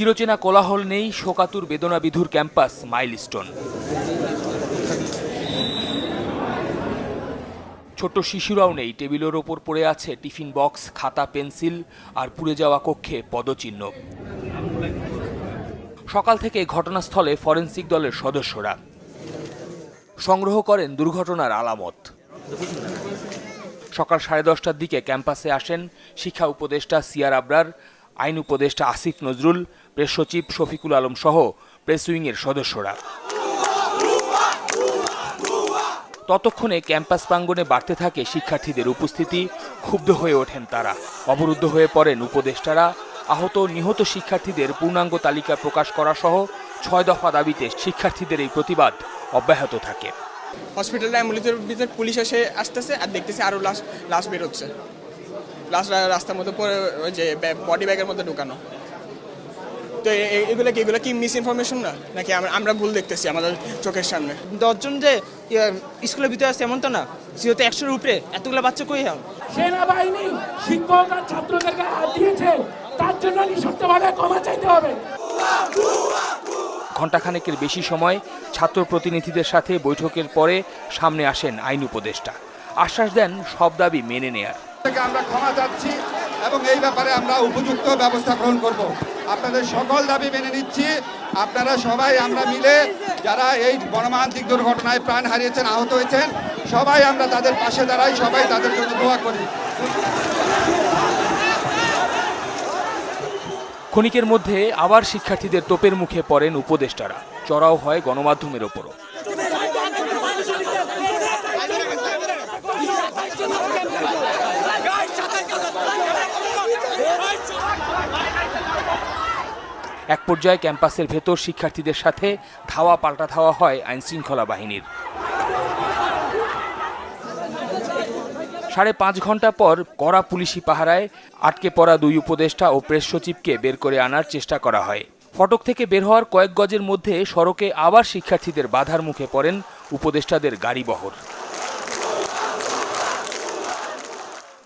চিরচেনা কোলাহল নেই শোকাতুর বেদনাবিধুর ক্যাম্পাস মাইলস্টোন। ছোট্ট শিশুরাও নেই, টেবিলের ওপর পড়ে আছে টিফিন বক্স, খাতা, পেন্সিল আর পুড়ে যাওয়া কক্ষে পদচিহ্ন। সকাল থেকে ঘটনাস্থলে ফরেনসিক দলের সদস্যরা। সংগ্রহ করেন দুর্ঘটনার আলামত। সকাল সাড়ে দশটার দিকে ক্যাম্পাসে আসেন শিক্ষা উপদেষ্টা সিয়ার আবরার, আইন উপদেষ্টা আসিফ নজরুল প্রেস সচিব শফিকুল আলম সহ প্রেস উইংয়ের সদস্যরা। ততক্ষণে ক্যাম্পাস প্রাঙ্গণে বাড়তে থাকে শিক্ষার্থীদের উপস্থিতি, ক্ষুব্ধ হয়ে ওঠেন তারা। অবরুদ্ধ হয়ে পড়েন উপদেষ্টারা। আহত নিহত শিক্ষার্থীদের পূর্ণাঙ্গ তালিকা প্রকাশ করা সহ ছয় দফা দাবিতে শিক্ষার্থীদের এই প্রতিবাদ অব্যাহত থাকে। হসপিটাল অ্যাম্বুলেন্সের ভিতর পুলিশ এসে আসতেছে আর দেখতেছি আরও লাশ লাশ বেরোচ্ছে। লাশ রাস্তার মধ্যে পরে ওই যে বডি ব্যাগের মধ্যে ঢুকানো। তো এগুলো কি এগুলো কি মিস ইনফরমেশন না? নাকি আমরা আমরা ভুল দেখতেছি আমাদের চোখের সামনে? দশজন যে স্কুলের ভিতরে আছে এমন তো না? যেহেতু একশোর উপরে এতগুলো বাচ্চা কই হ্যাঁ? সেনাবাহিনী শিক্ষক আর ছাত্রদেরকে হাত দিয়েছে। তার জন্য নিঃশর্তভাবে ক্ষমা চাইতে হবে। ঘণ্টাখানেকের বেশি সময় ছাত্র প্রতিনিধিদের সাথে বৈঠকের পরে সামনে আসেন আইন উপদেষ্টা। আশ্বাস দেন সব দাবি মেনে নেয়ার। আমরা ক্ষমা চাচ্ছি। এবং এই ব্যাপারে আমরা উপযুক্ত ব্যবস্থা গ্রহণ করব। আপনাদের সকল দাবি মেনে নিচ্ছি। আপনারা সবাই, আমরা মিলে যারা এই মর্মান্তিক দুর্ঘটনায় প্রাণ হারিয়েছেন, আহত হয়েছেন, সবাই আমরা তাদের পাশে দাঁড়াই, সবাই তাদের জন্য দোয়া করি। ক্ষণিকের মধ্যে আবার শিক্ষার্থীদের তোপের মুখে পড়েন উপদেষ্টারা। চড়াও হয় গণমাধ্যমের ওপরও। এক পর্যায়ে ক্যাম্পাসের ভেতর শিক্ষার্থীদের সাথে ধাওয়া পাল্টা ধাওয়া হয় আইনশৃঙ্খলা বাহিনীর। সাড়ে পাঁচ ঘণ্টা পর কড়া পুলিশি পাহারায় আটকে পড়া দুই উপদেষ্টা ও প্রেস সচিবকে বের করে আনার চেষ্টা করা হয়। ফটক থেকে বের হওয়ার কয়েক গজের মধ্যে সড়কে আবার শিক্ষার্থীদের বাধার মুখে পড়েন উপদেষ্টাদের গাড়িবহর।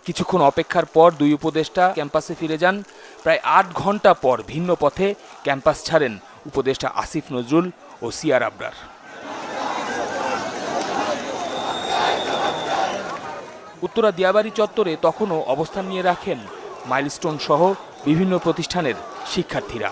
কিছুক্ষণ অপেক্ষার পর দুই উপদেষ্টা ক্যাম্পাসে ফিরে যান। প্রায় আট ঘণ্টা পর ভিন্ন পথে ক্যাম্পাস ছাড়েন উপদেষ্টা আসিফ নজরুল ও সিয়ার আবরার। উত্তরা দিয়াবাড়ি চত্বরে তখনও অবস্থান নিয়ে রাখেন মাইলস্টোন সহ বিভিন্ন প্রতিষ্ঠানের শিক্ষার্থীরা।